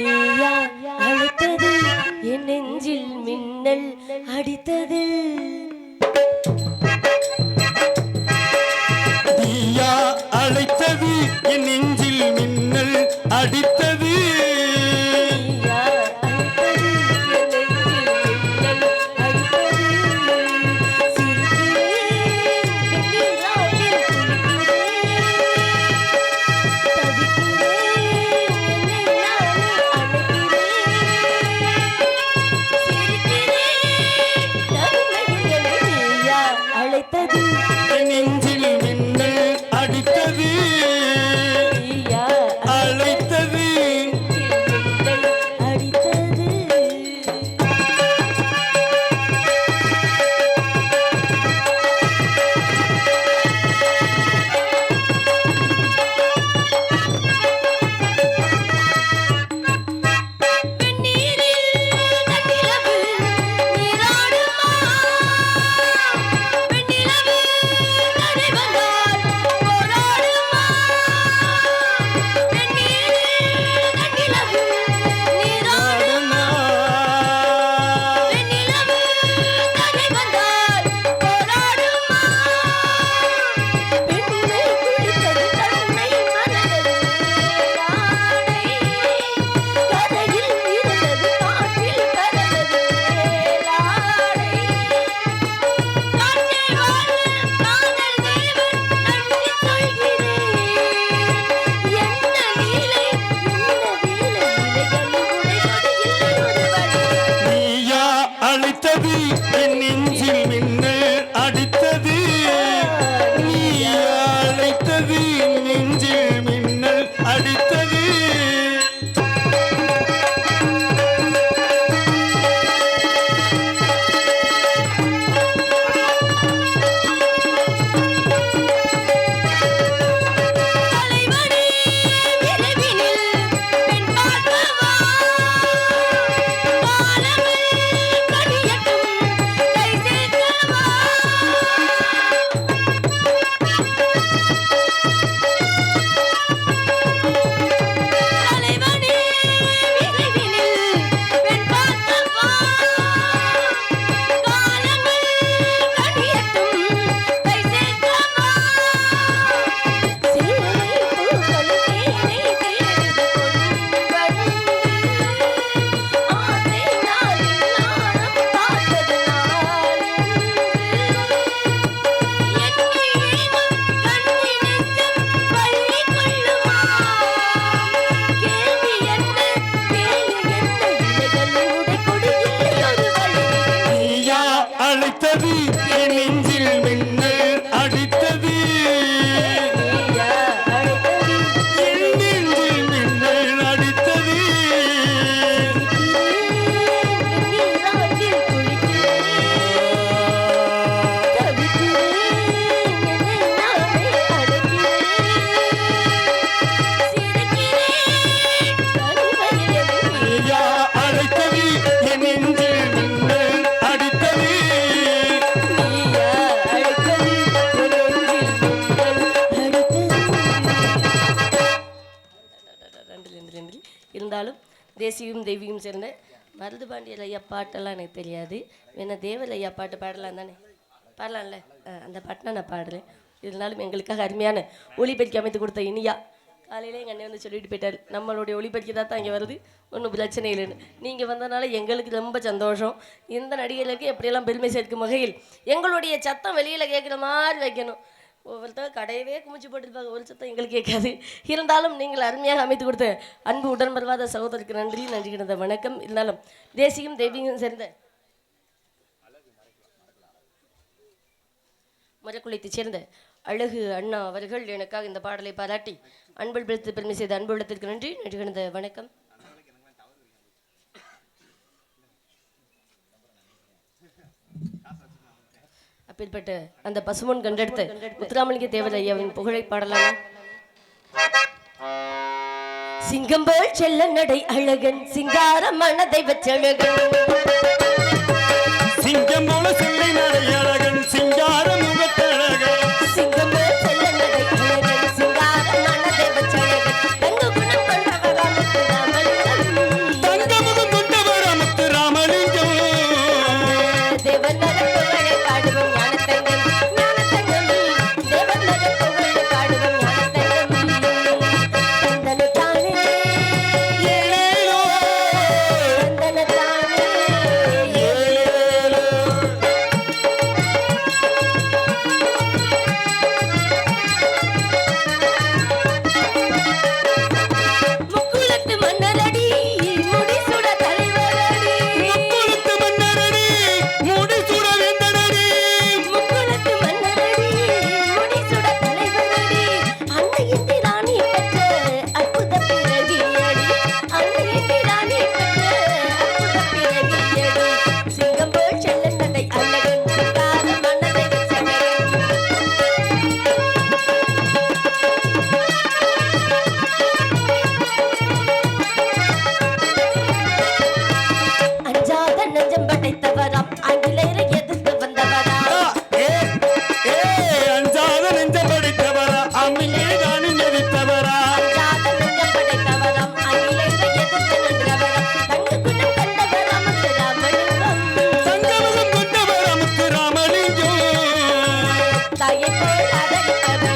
நீயா அழைத்தது. என் நெஞ்சில் மின்னல் அடித்தது. தேசியும் தெய்வியும் சேர்ந்த மருது பாண்டியர் ஐயா பாட்டெல்லாம் எனக்கு தெரியாது. வேணா தேவர் ஐயா பாட்டு பாடலாம் தானே? பாடலாம்ல? அந்த பாட்டை நான் பாடுறேன் இருந்தாலும் எங்களுக்காக அருமையான ஒளிபெருக்கி அமைத்து கொடுத்த இனியா காலையிலே எங்கள் அண்ணன் வந்து சொல்லிட்டு போயிட்டார். நம்மளுடைய ஒளிபெருக்கி தான் தான் இங்கே வருது. ஒன்றும் பிரச்சனை இல்லைன்னு. நீங்கள் வந்தனால எங்களுக்கு ரொம்ப சந்தோஷம். இந்த நடிகர்களுக்கு எப்படியெல்லாம் பெருமை சேர்க்கும் வகையில் எங்களுடைய சத்தம் வெளியில் கேட்குற மாதிரி வைக்கணும். ஒவ்வொருத்தர் கடையவே குமிச்சு போட்டுருப்பாங்க. ஒரு சத்தம் எங்களுக்கு கேட்காது. இருந்தாலும் நீங்கள் அருமையாக அமைத்து கொடுத்த அன்பு உடன்பருவாத சகோதரருக்கு நன்றி நன்றி கிடந்த வணக்கம். இருந்தாலும் தேசியம் தெய்வீகம் சேர்ந்த மரக்குளத்தைச் சேர்ந்த அழகு அண்ணா அவர்கள் எனக்காக இந்த பாடலை பாராட்டி அன்பு பெருமை செய்த அன்பு உள்ளத்திற்கு நன்றி நன்றி கிடந்த வணக்கம். அப்பேற்பட்ட அந்த பசுமன் கண்டெடுத்த முத்துராமலிங்க தேவர் ஐயாவின் புகழை பாடலாம். சிங்கம்போல் செல்ல நடை அழகன் சிங்கார மனதை வச்சழகன். கதை கதை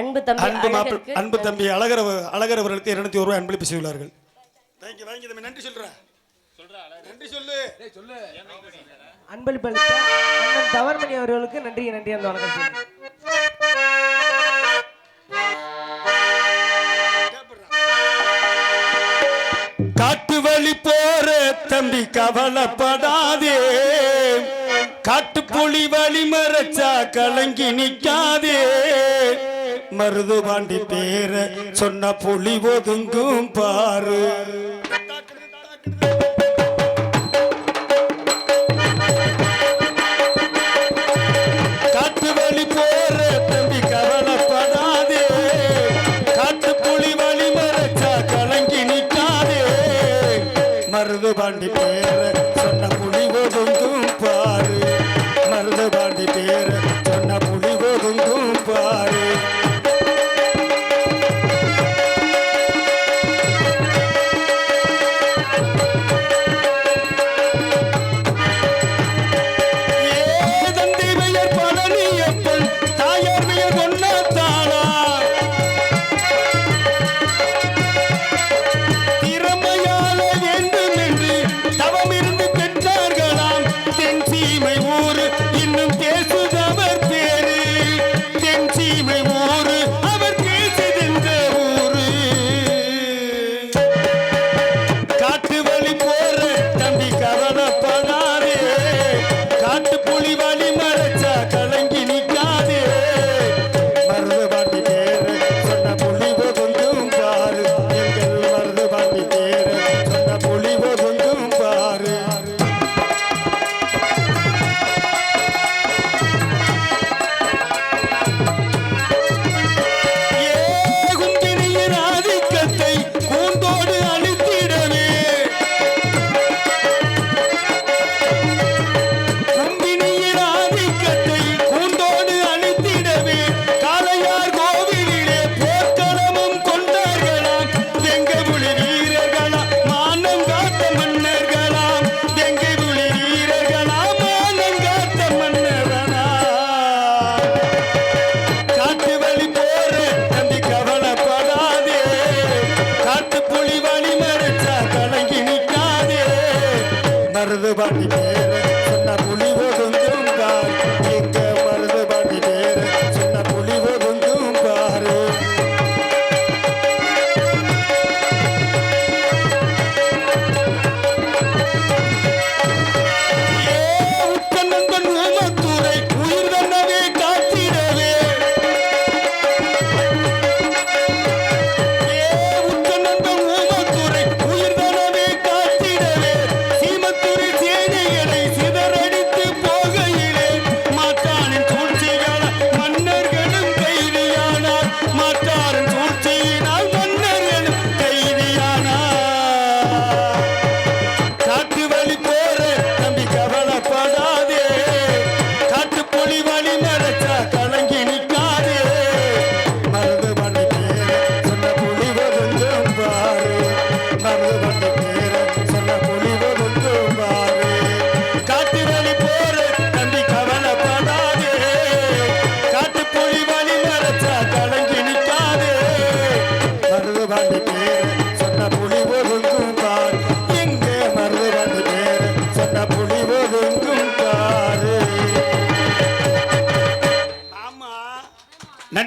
அன்பு தம்பி அன்பு அன்பு தம்பி அழகர் அழகர் அவர்களுக்கு இருநூத்தி ஒரு அன்பளிப்பு செய்துள்ளார்கள். தேங்க்யூ வாங்கி தம்பி. நன்றி சொல்றேன் நன்றி சொல்லு. சொல்லு. அன்பளிப்பு அண்ணன் தவர்மணி அவர்களுக்கு நன்றி நன்றி அந்த வணக்கம் காட்டு வழி போற தம்பி கவலைப்படாதே. காட்டு புலி வழி மறைச்சா கலங்கி நிக்காதே. மருது பாண்டி பேர சொன்ன புலி ஒதுங்கும் பாரு. காட்டு வழி போற தம்பி கவலைப்படாதே. காட்டு புலி வழி மறைச்சா கலங்கி நிற்காதே மருது பாண்டி பேர சொன்ன புலி